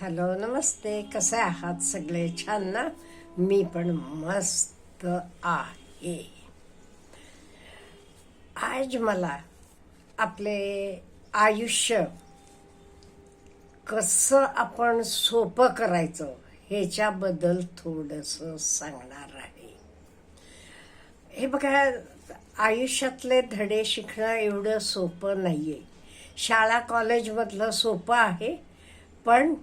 Hello नमस्ते. कसे आहात सगळे? छान ना? मी पण मस्त आहे. आज मला आपले आयुष्य कसं आपण सोपं करायचं ह्याच्याबद्दल थोडंसं सांगणार आहे. हे बघा आयुष्यातले धडे शिकणं एवढं सोपं नाही आहे शाळा कॉलेजमधलं सोपं आहे पण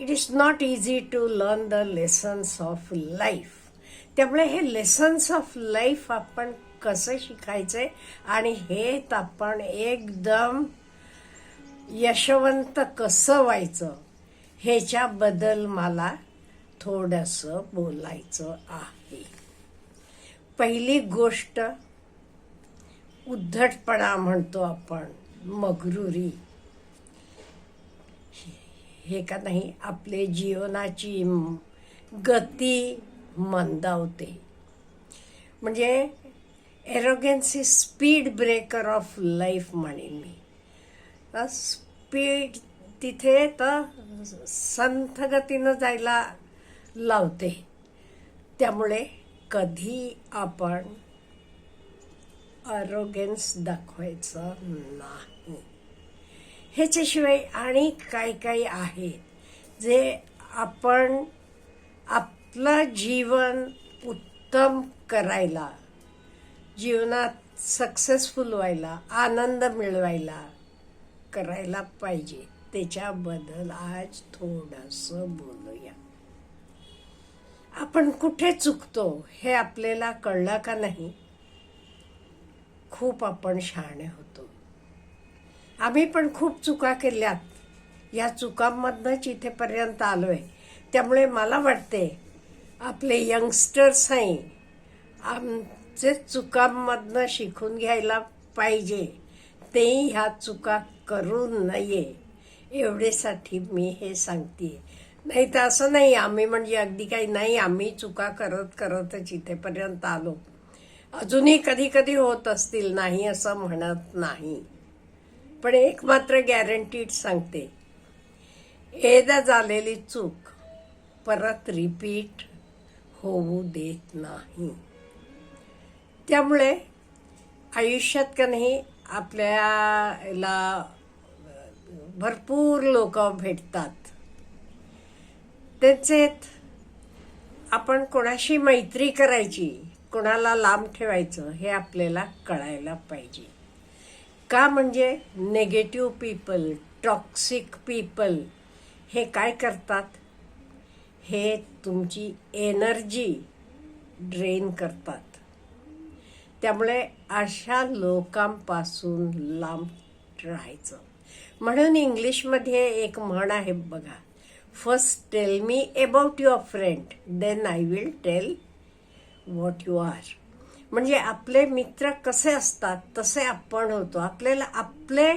it is not easy to learn the lessons of life त्यामुळे हे लेसन्स ऑफ लाईफ आपण कसं शिकायचंय आणि हे आपण एकदम यशवंत कसं व्हायचं ह्याच्याबद्दल मला थोडंसं बोलायचं आहे. पहिली गोष्ट उद्धटपणा म्हणतो आपण मगरुरी. हे का नाही आपले जीवनाची गती मंदावते. म्हणजे arrogance is speed breaker of life म्हणेन मी. स्पीड तिथे तर संथगतीनं जायला लावते. त्यामुळे कधी आपण अरोगेन्स दाखवायचं नाही. ह्याच्याशिवाय आणि काय काय आहे? जे आपण आपलं जीवन उत्तम करायला जीवनात सक्सेसफुल व्हायला आनंद मिळवायला करायला पाहिजे. त्याच्याबद्दल आज थोडंसं बोलूया. आपण कुठे चुकतो हे आपल्याला कळलं का नाही? खूप आपण शहाणे होतो. आम्ही पण खूप चुका केल्यात. या चुकांमधनंच इथेपर्यंत आलोय त्यामुळे मला वाटते आपले यंगस्टर्स आहे आमचे चुकांमधनं शिकून घ्यायला पाहिजे. तेही ह्या चुका करू नये. एवढेसाठी मी हे सांगते नाही तर असं नाही आम्ही म्हणजे अगदी काही नाही आम्ही चुका करत करतच इथेपर्यंत आलो. अजूनही कधी कधी होत असतील नाही असं म्हणत नाही. पण एक मात्र गॅरंटीड सांगते एकदा झालेली चूक परत रिपीट होऊ देत नाही. त्यामुळे आयुष्यात का नाही आपल्याला भरपूर लोक भेटतात. त्यांचेत आपण कोणाशी मैत्री करायची कोणाला लांब ठेवायचं हे आपल्याला कळायला पाहिजे. का म्हणजे नेगेटिव्ह पीपल टॉक्सिक पीपल हे काय करतात? हे तुमची एनर्जी ड्रेन करतात. त्यामुळे अशा लोकांपासून लांब राहायचं. म्हणून इंग्लिशमध्ये एक म्हण आहे बघा. First tell me about your friend then I will tell what you are म्हणजे आपले मित्र कसे असतात तसे आपण होतो. आपल्याला आपले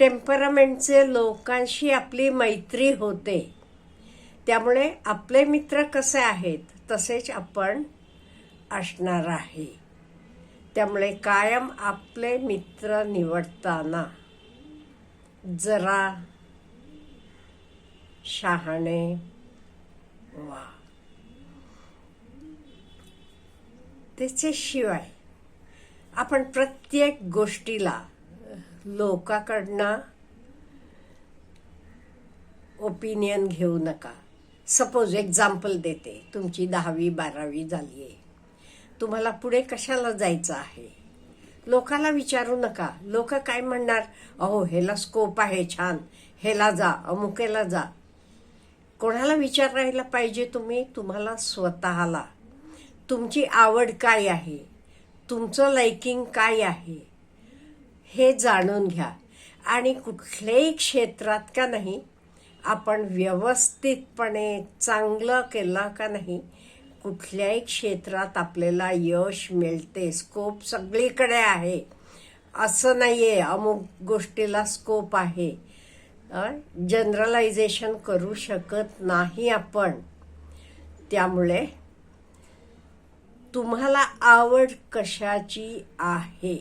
टेम्परामेंटचे लोकांशी आपली मैत्री होते. त्यामुळे आपले मित्र कसे आहेत तसेच आपण असणार आहे. त्यामुळे कायम आपले मित्र निवडताना जरा शहाणे वा त्याच्याशिवाय आपण प्रत्येक गोष्टीला लोकाकडनं ओपिनियन घेऊ नका. सपोज एक्झाम्पल देते. तुमची दहावी बारावी झाली आहे तुम्हाला पुढे कशाला जायचं आहे? लोकाला विचारू नका. लोक काय म्हणणार? अहो ह्याला स्कोप आहे छान. ह्याला जा अमुकेला जा. कोणाला विचारायला पाहिजे तुम्ही? तुम्हाला स्वतःला. तुमची आवड काय आहे? तुमचं लाइकिंग काय आहे? हे जाणून घ्या. आणि कुठल्याही क्षेत्रात का नाही आपण व्यवस्थितपणे चांगलं केलं का नाही कुठल्याही क्षेत्रात आपल्याला यश मिळते. स्कोप सगळीकडे आहे. असं नाही आहे अमुक गोष्टीला स्कोप आहे. जनरलायझेशन करू शकत नाही आपण. त्यामुळे तुम्हाला आवड कशाची आहे?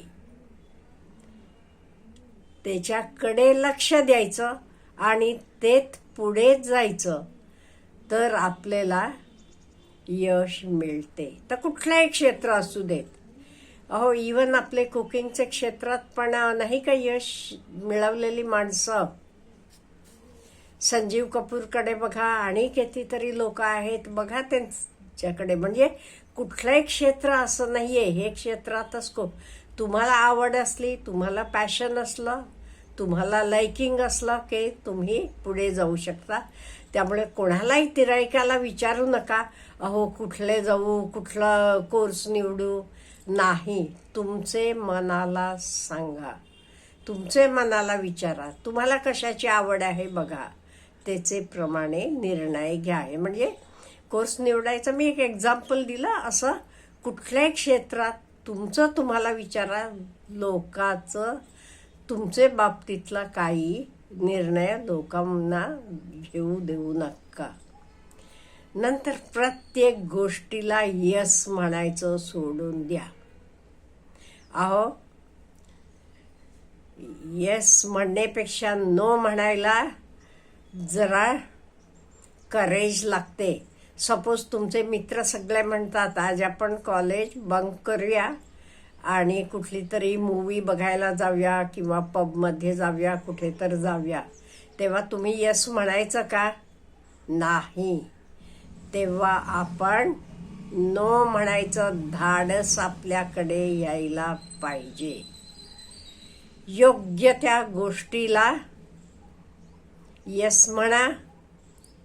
त्याच्याकडे लक्ष द्यायचं आणि तेत पुढे जायचं तर आपल्याला यश मिळते. तर कुठलंही क्षेत्र असू देत. अहो इवन आपले कुकिंगचे क्षेत्रात पण नाही का यश मिळवलेली माणसं? संजीव कपूरकडे बघा आणि कितीतरी लोक आहेत बघा त्यांच्याकडे. म्हणजे कुठलंही क्षेत्र असं नाही आहे हे क्षेत्रातच खूप. तुम्हाला आवड असली तुम्हाला पॅशन असलं तुम्हाला लाइकिंग असलं की तुम्ही पुढे जाऊ शकता. त्यामुळे कोणालाही तिरायकाला विचारू नका अहो कुठले जाऊ कुठला कोर्स निवडू. नाही तुमचे मनाला सांगा. तुमचे मनाला विचारा. तुम्हाला कशाची आवड आहे बघा. त्याचे प्रमाणे निर्णय घ्या. म्हणजे कोर्स निवडायचा. मी एक एक्झाम्पल दिलं. असं कुठल्याही क्षेत्रात तुमचं तुम्हाला विचारा. लोकांचं तुमचे बाबतीतला काही निर्णय लोकांना घेऊ देऊ नका. नंतर प्रत्येक गोष्टीला यस म्हणायचं सोडून द्या. अहो यस म्हणण्यापेक्षा नो म्हणायला जरा करेज लागते. सपोज तुमचे मित्र सगळे म्हणतात आज आपण कॉलेज बंक करूया आणि कुठली तरी मूवी बघायला जाऊया किंवा पबमध्ये जाऊया कुठे तर जाऊया. तेव्हा तुम्ही यस म्हणायचं का? नाही. तेव्हा आपण नो म्हणायचं धाडस आपल्याकडे यायला पाहिजे. योग्य त्या गोष्टीला यस म्हणा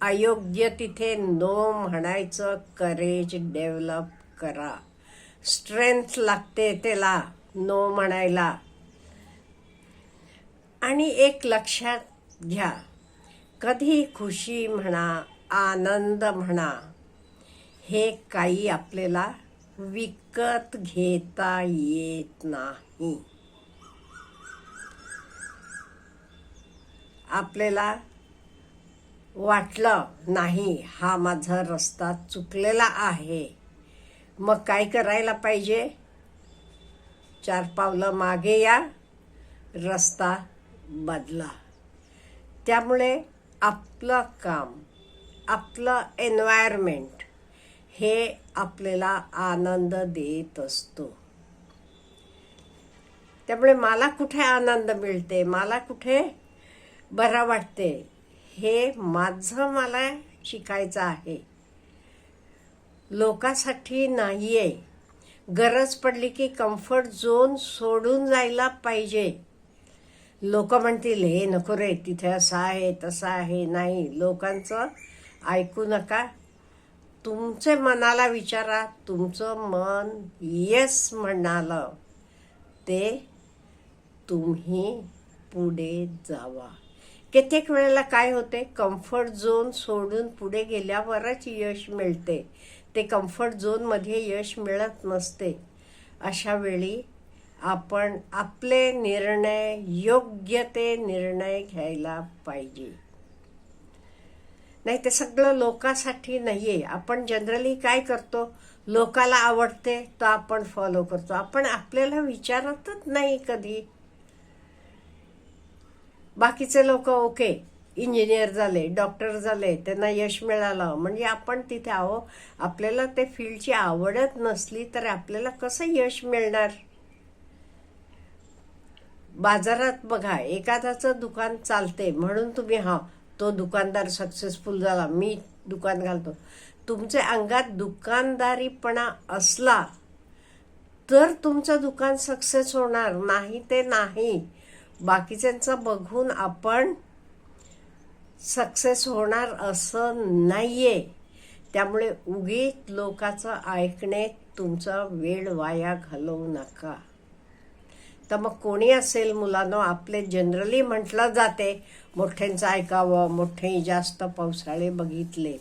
अयोग्य तिथे नो म्हणायचं करेज डेव्हलप करा. स्ट्रेंथ लागते त्याला नो म्हणायला. आणि एक लक्षात घ्या कधी खुशी म्हणा आनंद म्हणा हे काही आपल्याला विकत घेता येत नाही. आपल्याला वाटलं नाही हा माझा रस्ता चुकलेला आहे. मग काय करायला पाहिजे? चार पावलं मागे या. रस्ता बदला. त्यामुळे आपलं काम आपलं एन्व्हायरमेंट हे आपल्याला आनंद देत असतो. त्यामुळे मला कुठे आनंद मिळते? मला कुठे बरं वाटते? हे माझं मला शिकायचं आहे. लोकांसाठी आहे गरज पडली की कम्फर्ट झोन सोडून जायला पाहिजे. लोक म्हणतील हे नको रे तिथे असं आहे तसं आहे. नाही लोकांचं ऐकू नका. तुमचे मनाला विचारा. तुमचं मन येस म्हणालं. ते तुम्ही पुढे जावा. कित्येक वेळेला काय होते? कम्फर्ट झोन सोडून पुढे गेल्यावरच यश मिळते. ते कम्फर्ट झोनमध्ये यश मिळत नसते. अशा वेळी आपण आपले निर्णय योग्य ते निर्णय घ्यायला पाहिजे. नाही ते सगळं लोकांसाठी आहे आपण जनरली काय करतो? लोकाला आवडते तर आपण फॉलो करतो. आपण आपल्याला विचारतच नाही कधी. बाकीचे लोक ओके इंजिनियर झाले डॉक्टर झाले त्यांना यश मिळालं. म्हणजे आपण तिथे आहो आपल्याला ते फील्डची आवडत नसली तर आपल्याला कसं यश मिळणार? बाजारात बघा एखादाचं दुकान चालते म्हणून तुम्ही हा तो दुकानदार सक्सेसफुल झाला मी दुकान घालतो. तुमच्या अंगात दुकानदारीपणा असला तर तुमचं दुकान सक्सेस होणार. नाही ते नाही. बाकीच्यांचं बघून आपण सक्सेस होणार असं नाही आहे त्यामुळे उगीत लोकांचं ऐकणे तुमचा वेळ वाया घालवू नका. तर मग कोणी असेल मुलांना आपले जनरली म्हटलं जाते मोठ्यांचं ऐकावं मोठे जास्त पावसाळे बघितले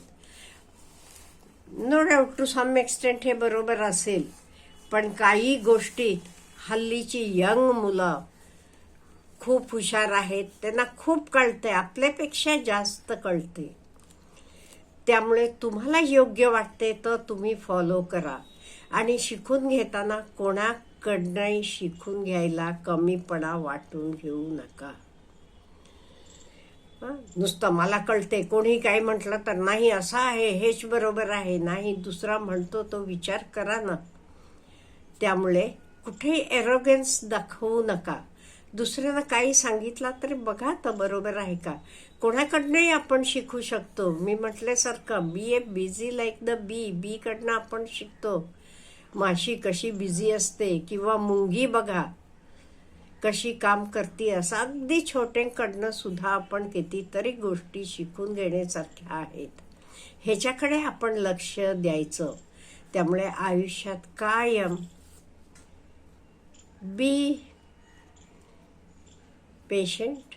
no doubt to some extent हे बरोबर असेल. पण काही गोष्टीत हल्लीची यंग मुलं खूप हुशार आहेत. त्यांना खूप कळते आपल्यापेक्षा जास्त कळते त्यामुळे तुम्हाला योग्य वाटते तर तुम्ही फॉलो करा. आणि शिकून घेताना कोणाकडनंही शिकून घ्यायला कमीपणा वाटून घेऊ नका. नुसतं मला कळते कोणी काय म्हटलं तर नाही असं आहे हेच बरोबर आहे. नाही दुसरा म्हणतो तो विचार करा ना. त्यामुळे कुठेही एरोगन्स दाखवू नका. दुसऱ्याला काही सांगितला तरी बघा तर बरोबर आहे का? कोणाकडनंही आपण शिकू शकतो. मी म्हटल्यासारखं be a busy like the bee bee कडनं आपण शिकतो. माशी कशी बिझी असते किंवा मुंगी बघा कशी काम करते असं. अगदी छोट्यांकडनं सुद्धा आपण कितीतरी गोष्टी शिकून घेण्यासारख्या आहेत. ह्याच्याकडे आपण लक्ष द्यायचं. त्यामुळे आयुष्यात कायम be patient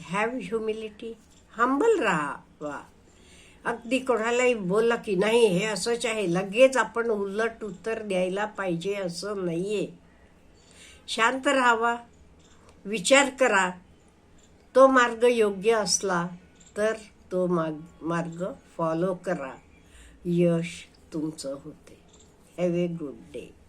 have humility humble राहावा. अगदी कोणालाही बोलला की नाही हे असंच आहे. लगेच आपण उलट उत्तर द्यायला पाहिजे असं नाही आहे शांत राहावा. विचार करा. तो मार्ग योग्य असला तर तो मार्ग मार्ग फॉलो करा. यश तुमचं होते. Have a good day